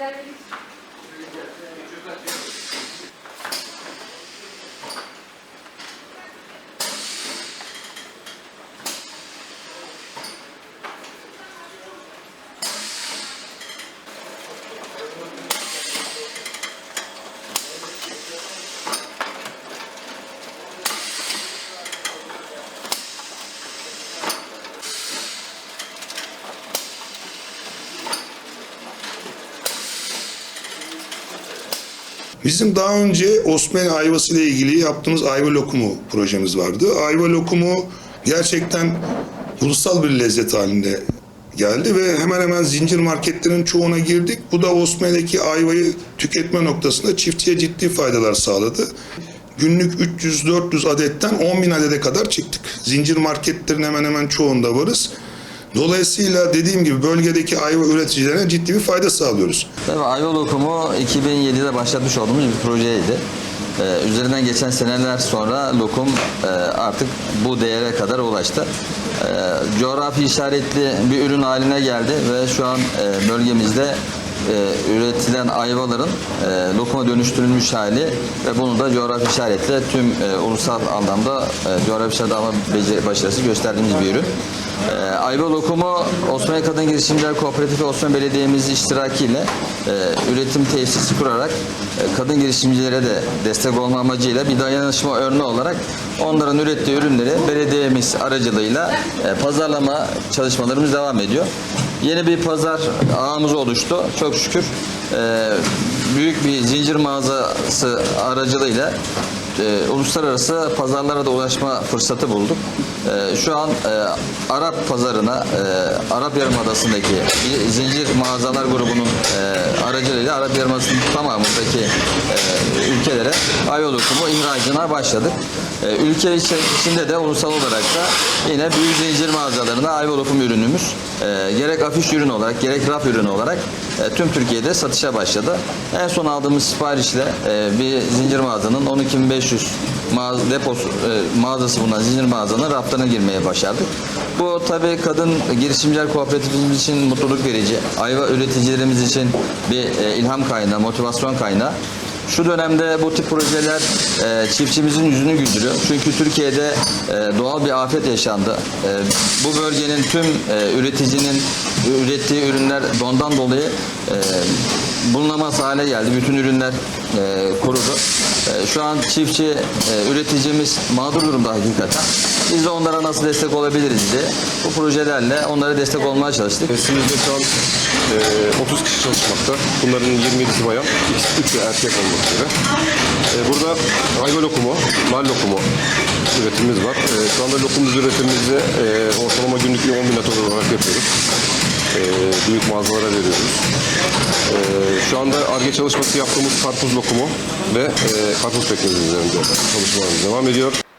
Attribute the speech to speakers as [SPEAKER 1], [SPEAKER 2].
[SPEAKER 1] Teşekkürler. Bizim daha önce Osmanlı ayvası ile ilgili yaptığımız ayva lokumu projemiz vardı. Ayva lokumu gerçekten ulusal bir lezzet halinde geldi ve hemen hemen zincir marketlerin çoğuna girdik. Bu da Osmanlı'daki ayvayı tüketme noktasında çiftçiye ciddi faydalar sağladı. Günlük 300-400 adetten 10 bin adede kadar çıktık. Zincir marketlerin hemen hemen çoğunda varız. Dolayısıyla dediğim gibi bölgedeki ayva üreticilerine ciddi bir fayda sağlıyoruz.
[SPEAKER 2] Tabii Ayva Lokumu 2007'de başlatmış olduğumuz bir projeydi. Ee, üzerinden geçen seneler sonra lokum e, artık bu değere kadar ulaştı. Ee, coğrafi işaretli bir ürün haline geldi ve şu an e, bölgemizde e, üretilen ayvaların e, lokuma dönüştürülmüş hali ve bunu da coğrafi işaretle tüm e, ulusal anlamda e, coğrafi işaret alma başarısı gösterdiğimiz bir ürün. E, ayva lokumu Osmanlı Kadın Girişimciler Kooperatifi Osmanlı Belediye'miz iştirakiyle e, üretim tesisi kurarak e, kadın girişimcilere de destek olma amacıyla bir dayanışma örneği olarak onların ürettiği ürünleri belediyemiz aracılığıyla e, pazarlama çalışmalarımız devam ediyor. Yeni bir pazar ağımız oluştu. Çok şükür e, büyük bir zincir mağazası aracılığıyla e, uluslararası pazarlara da ulaşma fırsatı bulduk. E, şu an e, Arap pazarına, e, Arap Yarımadası'ndaki zincir mağazalar grubunun e, aracılığıyla Arap Yarımadası'nın tamamındaki e, ülkelere ayva lokumu ihracına başladık. E, ülke içi- içinde de ulusal olarak da yine büyük zincir mağazalarına ayva lokum ürünümüz e, gerek afiş ürün olarak gerek raf ürünü olarak e, tüm Türkiye'de satışa başladı. En son aldığımız siparişle e, bir zincir mağazanın 12.500 mağaza, deposu, e, mağazası bulunan zincir mağazanın raflarına girmeye başardık. Bu tabii kadın girişimciler kooperatifimiz için mutluluk verici. Ayva üreticilerimiz için bir e, ilham kaynağı, motivasyon kaynağı. Şu dönemde bu tip projeler e, çiftçimizin yüzünü güldürüyor. Çünkü Türkiye'de e, doğal bir afet yaşandı. E, bu bölgenin tüm e, üreticinin ürettiği ürünler dondan dolayı e, bulunamaz hale geldi. Bütün ürünler e, kurudu. E, şu an çiftçi, e, üreticimiz mağdur durumda hakikaten. Biz de onlara nasıl destek olabiliriz diye bu projelerle onlara destek olmaya çalıştık.
[SPEAKER 3] Testimizde şu an e, 30 kişi çalışmakta. Bunların 27'si bayan, 3'ü erkek olmak üzere. E, burada ayva lokumu, nal lokumu üretimimiz var. E, şu anda lokumumuz üretimimizi e, ortalama günlük bir 10 bin atom olarak yapıyoruz. E, büyük mağazalara veriyoruz. E, şu anda ARGE çalışması yaptığımız karpuz lokumu ve e, karpuz pekmezi üzerinde çalışmalarımız devam ediyor.